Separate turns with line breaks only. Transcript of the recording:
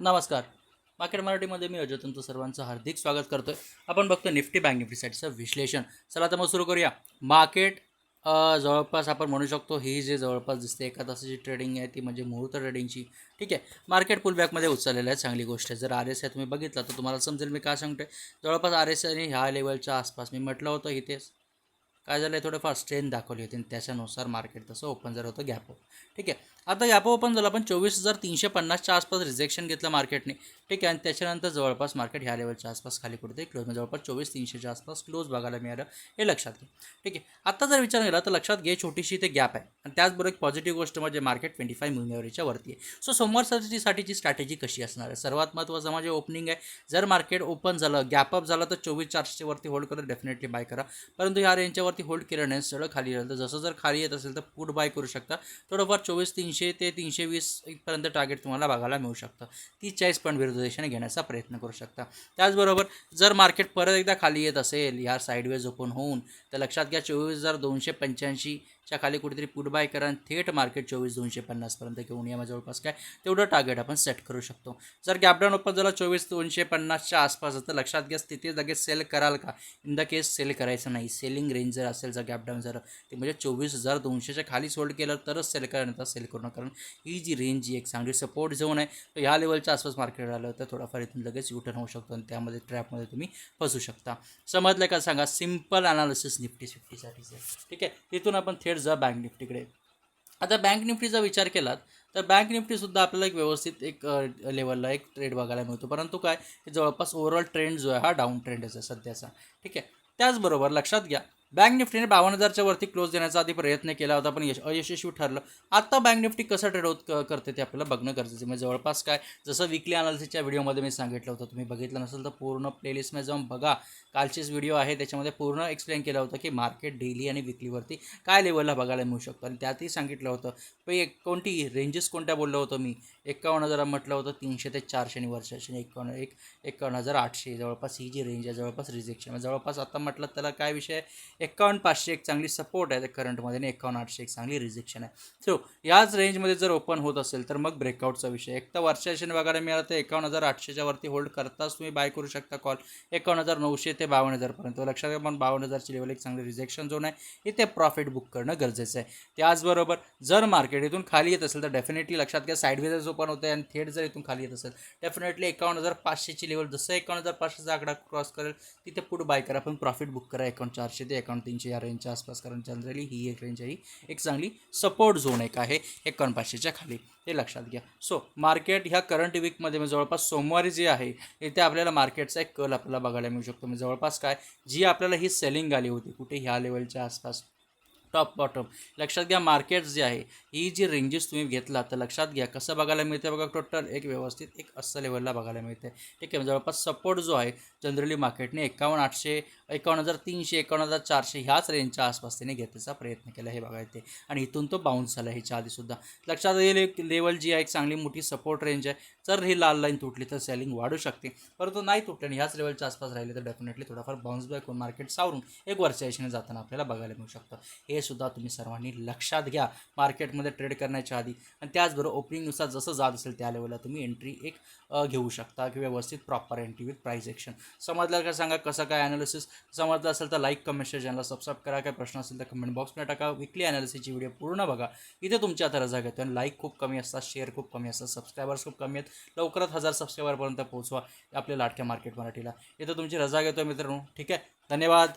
नमस्कार. मार्केट मराठीमध्ये मी अजय तुमचं सर्वांचं हार्दिक स्वागत करतोय. आपण बघतो निफ्टी बँक निफ्टीसाठीचं विश्लेषण. चला तर मग सुरू करूया. मार्केट जवळपास आपण म्हणू शकतो ही जे जवळपास दिसते एका तासाची ट्रेडिंग आहे ती म्हणजे मुहूर्त ट्रेडिंगची ठीक आहे. मार्केट पुलबॅकमध्ये उचललेलं आहे चांगली गोष्ट आहे. जर आर एस आय तुम्ही बघितला तर तुम्हाला समजेल मी काय सांगतोय. जवळपास आर एस आयने ह्या लेवलच्या आसपास मी म्हटलं होतं इथेच. काय झालं आहे थोडंफार स्ट्रेन दाखवली होती आणि त्याच्यानुसार मार्केट तसं ओपन झालं होतं गॅप ठीक आहे. आता गॅप ओपन झालं पण चोवीस हजार तीनशे पन्नासच्या आसपास रिजेक्शन घेतलं मार्केटने ठीक आहे. आणि त्याच्यानंतर जवळपास मार्केट ह्या लेवलच्या आसपास खाली कुठे क्लोज म्हणजे जवळपास चोवीस तीनशेच्या आसपास क्लोज बघायला मिळालं हे लक्षात घे ठीक आहे. आता जर विचार केला तर लक्षात घे छोटीशी ते गॅप आहे. आणि त्याचबरोबर एक पॉझिटिव्ह गोष्ट म्हणजे मार्केट ट्वेंटी फाय मुंबईवरच्या वरती आहे. सो सोमवार साठीची स्ट्रॅटेजी कशी असणार आहे? सर्वात महत्त्वाचं म्हणजे ओपनिंग आहे. जर मार्केट ओपन झालं गॅप अप झालं तर चोवीस चारशेवरती होल्ड करत डेफिनेटली बाय करा. परंतु ह्या रेंजच्यावरती होल्ड केलं नाही सगळं खाली राहिलं तर जसं जर खाली येत असेल तर पुट बाय करू शकता. थोडंफार चोवीस तीनशे ते तीनशे वीस इथपर्यंत टार्गेट तुम्हाला बघायला मिळू शकतं. ती चाळीस पॉईंट विरुद्ध दिशेने घेण्याचा प्रयत्न करू शकता. त्याचबरोबर जर मार्केट परत एकदा खाली येत असेल ह्या साईडवेज ओपन होऊन तर लक्षात घ्या चोवीस हजार दोनशे पंच्याऐंशी च्या खाली कुठेतरी पुट बाय करा आणि थेट मार्केट चोवीस दोनशे पन्नासपर्यंत घेऊन या जवळपास काय तेवढं टार्गेट आपण सेट करू शकतो. जर गॅपडाऊन ओपन झाला चोवीस दोनशे पन्नासच्या आसपास तर लक्षात घ्या तिथे लगेच सेल कराल का? इन द केस सेल करायचं नाही. सेलिंग रेंज जर असेल जर गॅपडाऊन जर ते म्हणजे चोवीस हजार दोनशेच्या खाली सोल्ड केलं तरच सेल करा तर सेल करू नका. कारण ही जी रेंज जी एक चांगली सपोर्ट झोन आहे तर ह्या लेवलच्या आसपास मार्केट आलं तर थोडाफार इथून लगेच युटर्न होऊ शकतो आणि त्यामध्ये ट्रॅपमध्ये तुम्ही फसू शकता. समजलं का सांगा? सिंपल अनालिसिस निफ्टी फिफ्टीसाठीचं ठीक आहे? तिथून आपण थेट जा बँक निफ्टीकडे आता बँक निफ्टीचा विचार केलात तर बँक निफ्टीसुद्धा आपल्याला एक व्यवस्थित एक लेवलला एक ट्रेड बघायला मिळतो. परंतु काय? जवळपास ओव्हरऑल ट्रेंड जो आहे हा डाऊन ट्रेंडच आहे सध्याचा. ठीक आहे? त्याचबरोबर लक्षात घ्या बँक निफ्टीने बावन्न हजारच्या वरती क्लोज देण्याचा आधी प्रयत्न केला होता पण यश अयशस्वी ठरलं. आत्ता बँक निफ्टी कसं ट्रेड होत करते ते आपल्याला बघणं गरजेचं म्हणजे जवळपास काय जसं विकली अनालिसिसच्या व्हिडिओमध्ये मी सांगितलं होतं. तुम्ही बघितलं नसेल तर पूर्ण प्लेलिस्टमध्ये जाऊन बघा. कालचेच व्हिडिओ आहे. त्याच्यामध्ये पूर्ण एक्सप्लेन केलं होतं की मार्केट डेली आणि विकलीवरती काय लेवलला बघायला मिळू शकतं. आणि त्यातही सांगितलं होतं. पण एक कोणती रेंजेस कोणत्या बोललो होतो मी? एकावन्न हजार म्हटलं होतं तीनशे ते चारशे आणि वर्षाशे आणि एकावन्न एक एकावन्न हजार आठशे. जवळपास ही जी रेंज आहे जवळपास रिजेक्शन जवळपास आता म्हटलं त्याला काय विषय एकावन्न पाचशे एक चांगली सपोर्ट आहे करंटमध्ये आणि एकावन्न आठशे एक चांगली रिजेक्शन आहे. सो याच रेंजमध्ये जर ओपन होत असेल तर मग ब्रेकआउटचा विषय. एक तर वर्षाशन बघायला मिळालं तर एकावन्न हजार आठशेच्या वरती होल्ड करताच तुम्ही बाय करू शकता कॉल एकावन्न हजार नऊशे ते बावन्न हजारपर्यंत लक्षात घ्या पण बावन्न हजारची लेवल एक चांगली रिजेक्शन झोन आहे. इथे प्रॉफिट बुक करणं गरजेचं आहे. त्याचबरोबर जर मार्केट इथून खाली येत असेल तर डेफिनेटली लक्षात घ्या साईडवेजच ओपन होतं आणि थेट जर इथून खाली येत असेल डेफिनेटली एकावन्न हजार पाचशेची लेवल जसं एकावन्न हजार पाचशेचा आकडा क्रॉस करेल तिथे पुढे बाय करा पण प्रॉफिट बुक करा एकावन्न चारशे ते एकावन्न तीनशे या रेंजच्या आसपास कारण जनरली ही एक रेंज आहे. ही एक चांगली सपोर्ट झोन एक आहे एकावन्न पाचशेच्या खाली. हे लक्षात घ्या. सो मार्केट ह्या करंट वीकमध्ये म्हणजे जवळपास सोमवारी जे आहे इथे आपल्याला मार्केटचा एक कल आपल्याला बघायला मिळू शकतो. म्हणजे जवळपास काय? जी आपल्याला ही सेलिंग आली होती कुठे ह्या लेवलच्या आसपास टॉप बॉटम लक्षात घ्या मार्केट जे आहे ही जी रेंजेस तुम्ही घेतला तर लक्षात घ्या कसं बघायला मिळते बघा टोटल एक व्यवस्थित एक असं लेवलला बघायला मिळते ठीक आहे जवळपास सपोर्ट जो आहे जनरली मार्केटने एकावन्न आठशे एकावन्न हजार तीनशे एकावन्न हजार चारशे ह्याच रेंजच्या आसपास त्याने घेण्याचा प्रयत्न केला हे बघायचे आणि इथून तो बाउन्स झाला ह्याच्या आधीसुद्धा लक्षात येईल एक लेवल जी आहे एक चांगली मोठी सपोर्ट रेंज आहे. जर ही लाल लाईन तुटली तर सेलिंग वाढू शकते. परंतु नाही तुटली आणि ह्याच लेवलच्या आसपास राहिले तर डेफिनेटली थोडाफार बाउन्स बॅक होऊन मार्केट सावरून एक वर्षायशीने जाताना आपल्याला बघायला मिळू शकतं. हे सुद्धा तुम्ही सर्वांनी लक्षात घ्या मार्केटमध्ये ट्रेड करण्याच्या आधी. आणि त्याचबरोबर ओपनिंगनुसार जसं जात असेल त्या लेवलला तुम्ही एंट्री एक घेऊ शकता किंवा व्यवस्थित proper entry with price action समजलं का सांगा कसं काय ॲनालिसिस समजलं असेल तर लाईक कमेंट शेअर चॅनलला सबस्क्राईब करा. काय प्रश्न असेल तर कमेंट बॉक्समध्ये टाका. विकली ॲनालिसिसची व्हिडिओ पूर्ण बघा. इथे तुमची आता रजा घेतो आणि लाईक खूप कमी असतात शेअर खूप कमी असतात सबस्क्रायबर्स खूप कमी आहेत. लवकरात हजार सबस्क्रायबरपर्यंत पोहोचवा आपल्या लाटक्या मार्केट मराठीला. इथं तुमची रजा घेतो मित्रांनो. ठीक आहे? धन्यवाद.